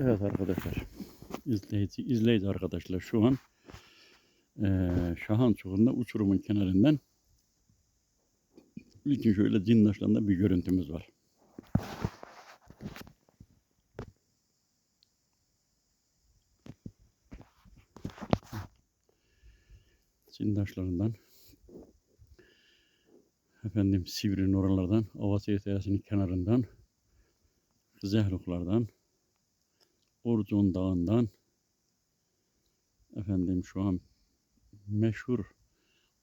Evet arkadaşlar. İzleyici, izleyici arkadaşlar şu an eee Şahan Çukuru'nda uçurumun kenarından ilkin şöyle Cindaşlar'da bir görüntümüz var. Cindaşlarından efendim Sivri'nin oralardan Avasya Terası'nın kenarından Zehruklardan Orcun Dağı'ndan efendim şu an meşhur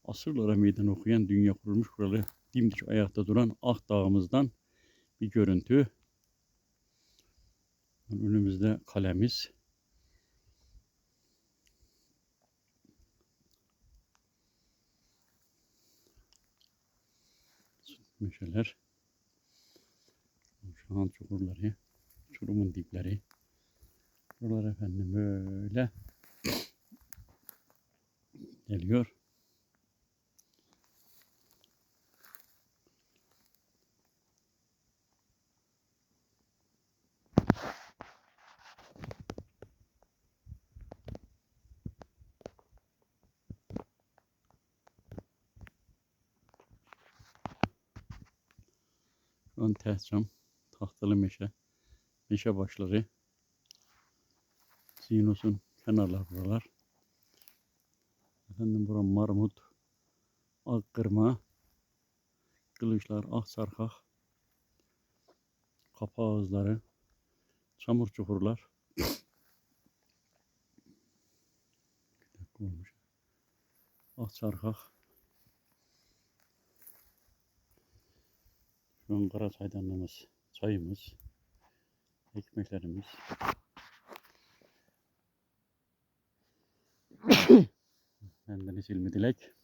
asırlara meydan okuyan dünya kurulmuş kuralı dimdik ayakta duran Ak Dağımızdan bir görüntü. Önümüzde kalemiz. Meşeler. Şu an çukurları, çurumun dipleri. Buralar efendim böyle geliyor. An Tehcam, tahtalı meşe, meşe başları, Sinus'un kenarlar buralar. Efendim bura marmut, akkırma, kılıçlar, aksarkak, kapı ağızları, çamur çukurlar. Bir dakika olmuş. Aksarkak. Şu an kara çaydanlığımız, çayımız, ekmeklerimiz. and then he will be like